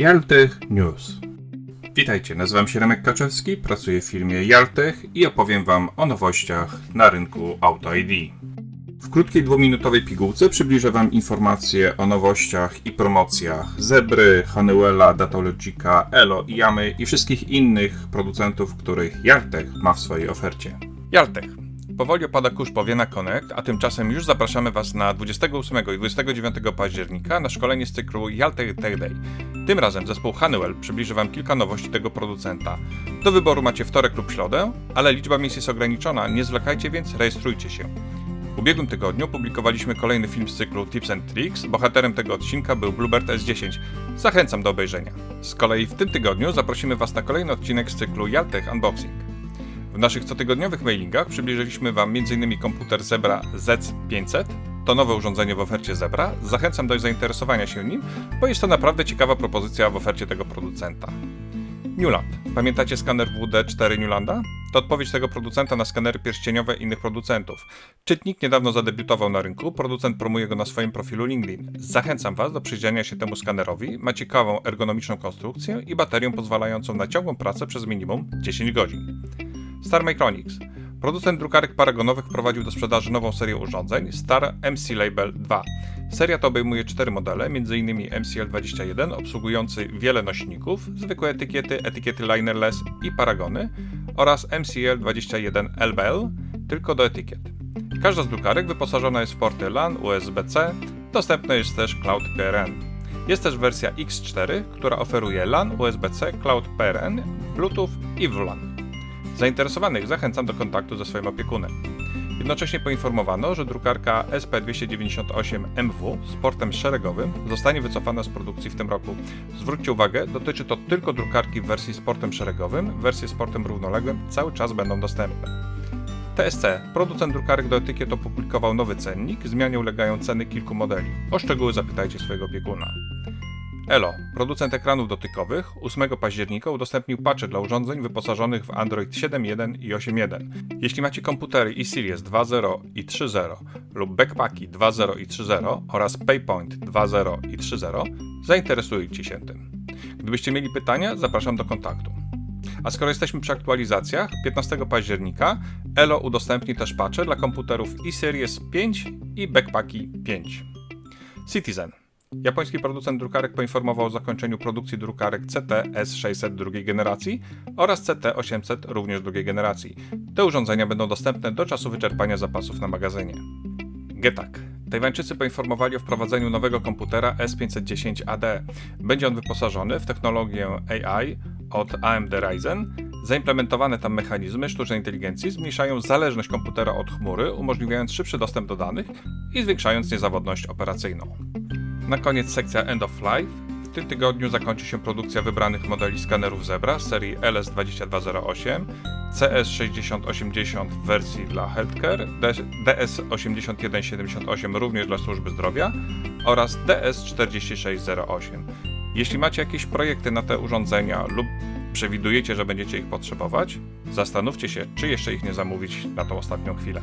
Jaltech News. Witajcie, nazywam się Remek Kaczewski, pracuję w firmie Jaltech i opowiem Wam o nowościach na rynku Auto ID. W krótkiej dwuminutowej pigułce przybliżę Wam informacje o nowościach i promocjach Zebry, Honeywella, Datalogica, Elo, Yamy i wszystkich innych producentów, których Jaltech ma w swojej ofercie. Jaltech. Powoli opada kurz po Vienna Connect, a tymczasem już zapraszamy Was na 28 i 29 października na szkolenie z cyklu Jaltech Tech Day. Tym razem zespół Honeywell przybliży Wam kilka nowości tego producenta. Do wyboru macie wtorek lub środę, ale liczba miejsc jest ograniczona, nie zwlekajcie więc, rejestrujcie się. W ubiegłym tygodniu publikowaliśmy kolejny film z cyklu Tips and Tricks. Bohaterem tego odcinka był Bluebird S10. Zachęcam do obejrzenia. Z kolei w tym tygodniu zaprosimy Was na kolejny odcinek z cyklu Jaltech Unboxing. W naszych cotygodniowych mailingach przybliżyliśmy Wam m.in. komputer Zebra Z500. To nowe urządzenie w ofercie Zebra. Zachęcam do zainteresowania się nim, bo jest to naprawdę ciekawa propozycja w ofercie tego producenta. Newland. Pamiętacie skaner WD4 Newlanda? To odpowiedź tego producenta na skanery pierścieniowe innych producentów. Czytnik niedawno zadebiutował na rynku, producent promuje go na swoim profilu LinkedIn. Zachęcam Was do przyjrzenia się temu skanerowi. Ma ciekawą ergonomiczną konstrukcję i baterię pozwalającą na ciągłą pracę przez minimum 10 godzin. Star Micronics. Producent drukarek paragonowych prowadził do sprzedaży nową serię urządzeń Star MC Label 2. Seria ta obejmuje cztery modele, m.in. MCL21 obsługujący wiele nośników, zwykłe etykiety, etykiety linerless i paragony oraz MCL21 LBL tylko do etykiet. Każda z drukarek wyposażona jest w porty LAN, USB-C, dostępny jest też Cloud PRN. Jest też wersja X4, która oferuje LAN, USB-C, Cloud PRN, Bluetooth i WLAN. Zainteresowanych zachęcam do kontaktu ze swoim opiekunem. Jednocześnie poinformowano, że drukarka SP298MW z portem szeregowym zostanie wycofana z produkcji w tym roku. Zwróćcie uwagę, dotyczy to tylko drukarki w wersji z portem szeregowym, wersje z portem równoległym cały czas będą dostępne. TSC, producent drukarek do etykiet opublikował nowy cennik, zmianie ulegają ceny kilku modeli. O szczegóły zapytajcie swojego opiekuna. Elo, producent ekranów dotykowych, 8 października udostępnił patche dla urządzeń wyposażonych w Android 7.1 i 8.1. Jeśli macie komputery eSeries 2.0 i 3.0 lub Backpacki 2.0 i 3.0 oraz Paypoint 2.0 i 3.0, zainteresujcie się tym. Gdybyście mieli pytania, zapraszam do kontaktu. A skoro jesteśmy przy aktualizacjach, 15 października Elo udostępni też patche dla komputerów eSeries 5 i Backpacki 5. Citizen. Japoński producent drukarek poinformował o zakończeniu produkcji drukarek CT S600 drugiej generacji oraz CT 800 również drugiej generacji. Te urządzenia będą dostępne do czasu wyczerpania zapasów na magazynie. Getak. Tajwańczycy poinformowali o wprowadzeniu nowego komputera S510AD. Będzie on wyposażony w technologię AI od AMD Ryzen. Zaimplementowane tam mechanizmy sztucznej inteligencji zmniejszają zależność komputera od chmury, umożliwiając szybszy dostęp do danych i zwiększając niezawodność operacyjną. Na koniec sekcja End of Life. W tym tygodniu zakończy się produkcja wybranych modeli skanerów Zebra serii LS2208, CS6080 w wersji dla Healthcare, DS8178 również dla służby zdrowia oraz DS4608. Jeśli macie jakieś projekty na te urządzenia lub przewidujecie, że będziecie ich potrzebować, zastanówcie się, czy jeszcze ich nie zamówić na tą ostatnią chwilę.